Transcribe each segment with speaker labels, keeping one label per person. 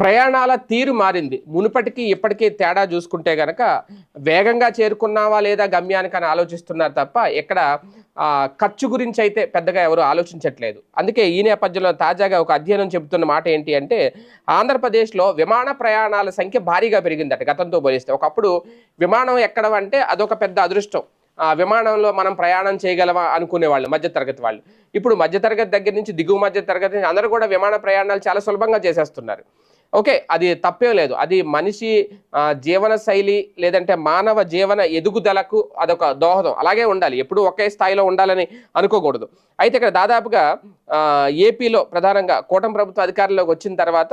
Speaker 1: ప్రయాణాల తీరు మారింది. మునుపటికి ఇప్పటికీ తేడా చూసుకుంటే గనక వేగంగా చేరుకున్నావా లేదా గమ్యానికి అని ఆలోచిస్తున్నారు తప్ప ఎక్కడ ఖర్చు గురించి అయితే పెద్దగా ఎవరు ఆలోచించట్లేదు. అందుకే ఈ నేపథ్యంలో తాజాగా ఒక అధ్యయనం చెబుతున్న మాట ఏంటి అంటే ఆంధ్రప్రదేశ్లో విమాన ప్రయాణాల సంఖ్య భారీగా పెరిగిందట గతంతో పోలిస్తే. ఒకప్పుడు విమానం ఎక్కడం అంటే అదొక పెద్ద అదృష్టం. ఆ విమానంలో మనం ప్రయాణం చేయగలమా అనుకునే వాళ్ళు మధ్యతరగతి వాళ్ళు. ఇప్పుడు మధ్యతరగతి దగ్గర నుంచి దిగువ మధ్య తరగతి నుంచి అందరూ కూడా విమాన ప్రయాణాలు చాలా సులభంగా చేసేస్తున్నారు. ఓకే అది తప్పే లేదు. అది మనిషి జీవన శైలి లేదంటే మానవ జీవన ఎదుగుదలకు అదొక దోహదం. అలాగే ఉండాలి. ఎప్పుడు ఒకే స్థాయిలో ఉండాలని అనుకోకూడదు. అయితే ఇక్కడ దాదాపుగా ఏపీలో ప్రధానంగా కూటమి ప్రభుత్వ అధికారంలోకి వచ్చిన తర్వాత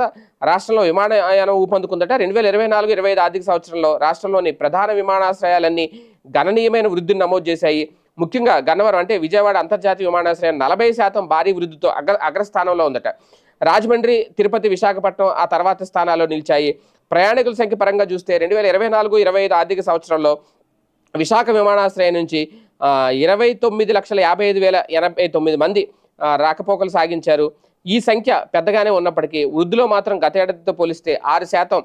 Speaker 1: రాష్ట్రంలో విమానయానం ఊపందుకుందట. రెండు వేల ఇరవై నాలుగు ఇరవై ఐదు ఆర్థిక సంవత్సరంలో రాష్ట్రంలోని ప్రధాన విమానాశ్రయాలన్నీ గణనీయమైన వృద్ధిని నమోదు చేశాయి. ముఖ్యంగా గన్నవరం అంటే విజయవాడ అంతర్జాతీయ విమానాశ్రయం నలభై శాతం భారీ వృద్ధితో అగ్ర అగ్రస్థానంలో ఉందట. రాజమండ్రి తిరుపతి విశాఖపట్నం ఆ తర్వాత స్థానాల్లో నిలిచాయి. ప్రయాణికుల సంఖ్య పరంగా చూస్తే రెండు వేల ఇరవై నాలుగు ఇరవై ఐదు ఆర్థిక సంవత్సరంలో విశాఖ విమానాశ్రయం నుంచి ఇరవై తొమ్మిది లక్షల యాభై ఐదు వేల ఎనభై తొమ్మిది మంది రాకపోకలు సాగించారు. ఈ సంఖ్య పెద్దగానే ఉన్నప్పటికీ వృద్ధిలో మాత్రం గతేడాదితో పోలిస్తే ఆరు శాతం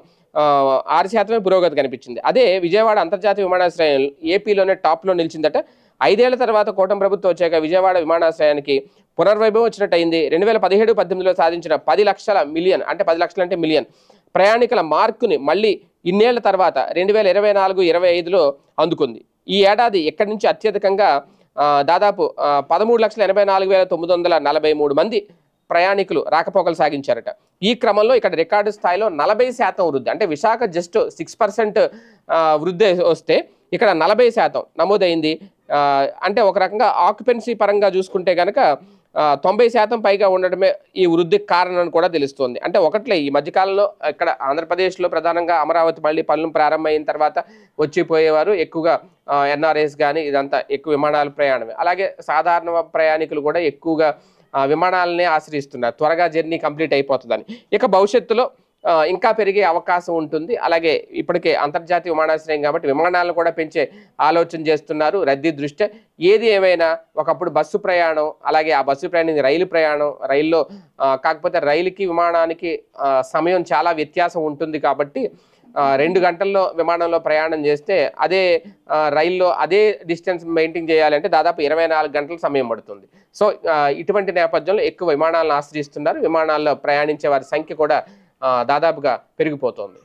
Speaker 1: ఆరు శాతమే పురోగతి కనిపించింది. అదే విజయవాడ అంతర్జాతీయ విమానాశ్రయం ఏపీలోనే టాప్లో నిలిచిందట. ఐదేళ్ళ తర్వాత కూటమి ప్రభుత్వం వచ్చాక విజయవాడ విమానాశ్రయానికి పునర్వైభవం వచ్చినట్టు అయింది రెండు వేల పదిహేడు పద్దెనిమిదిలో సాధించిన పది లక్షల మిలియన్ అంటే పది లక్షలు అంటే మిలియన్ ప్రయాణికుల మార్కుని మళ్ళీ ఇన్నేళ్ళ తర్వాత రెండు వేల ఇరవై నాలుగు ఇరవై ఐదులో అందుకుంది. ఈ ఏడాది ఎక్కడి నుంచి అత్యధికంగా దాదాపు పదమూడు లక్షల ఎనభై నాలుగు వేల తొమ్మిది వందల నలభై మూడు మంది ప్రయాణికులు రాకపోకలు సాగించారట. ఈ క్రమంలో ఇక్కడ రికార్డు స్థాయిలో నలభై శాతం వృద్ధి అంటే విశాఖ జస్ట్ సిక్స్ పర్సెంట్ వృద్ధి వస్తే ఇక్కడ నలభై శాతం నమోదైంది. అంటే ఒక రకంగా ఆక్యుపెన్సీ పరంగా చూసుకుంటే కనుక తొంభై శాతం పైగా ఉండడమే ఈ వృద్ధికి కారణం అని కూడా తెలుస్తోంది. అంటే ఒకట్లే ఈ మధ్యకాలంలో ఇక్కడ ఆంధ్రప్రదేశ్లో ప్రధానంగా అమరావతి మళ్ళీ పనులు ప్రారంభమైన తర్వాత వచ్చిపోయేవారు ఎక్కువగా ఎన్ఆర్ఎస్ కానీ ఇదంతా ఎక్కువ విమానాల ప్రయాణమే. అలాగే సాధారణ ప్రయాణికులు కూడా ఎక్కువగా విమానాలనే ఆశ్రయిస్తున్నారు. త్వరగా జర్నీ కంప్లీట్ అయిపోతుందని. ఇక భవిష్యత్తులో ఇంకా పెరిగే అవకాశం ఉంటుంది. అలాగే ఇప్పటికే అంతర్జాతీయ విమానాశ్రయం కాబట్టి విమానాలను కూడా పెంచే ఆలోచన చేస్తున్నారు. రద్దీ దృష్ట్యా ఏది ఏమైనా ఒకప్పుడు బస్సు ప్రయాణం అలాగే ఆ బస్సు ప్రయాణం రైలు ప్రయాణం రైల్లో కాకపోతే రైలుకి విమానానికి సమయం చాలా వ్యత్యాసం ఉంటుంది కాబట్టి రెండు గంటల్లో విమానంలో ప్రయాణం చేస్తే అదే రైల్లో అదే డిస్టెన్స్ మెయింటైన్ చేయాలంటే దాదాపు ఇరవై నాలుగు గంటల సమయం పడుతుంది. సో ఇటువంటి నేపథ్యంలో ఎక్కువ విమానాలను ఆశ్రయిస్తున్నారు. విమానాల్లో ప్రయాణించే వారి సంఖ్య కూడా దాదాపుగా పెరిగిపోతోంది.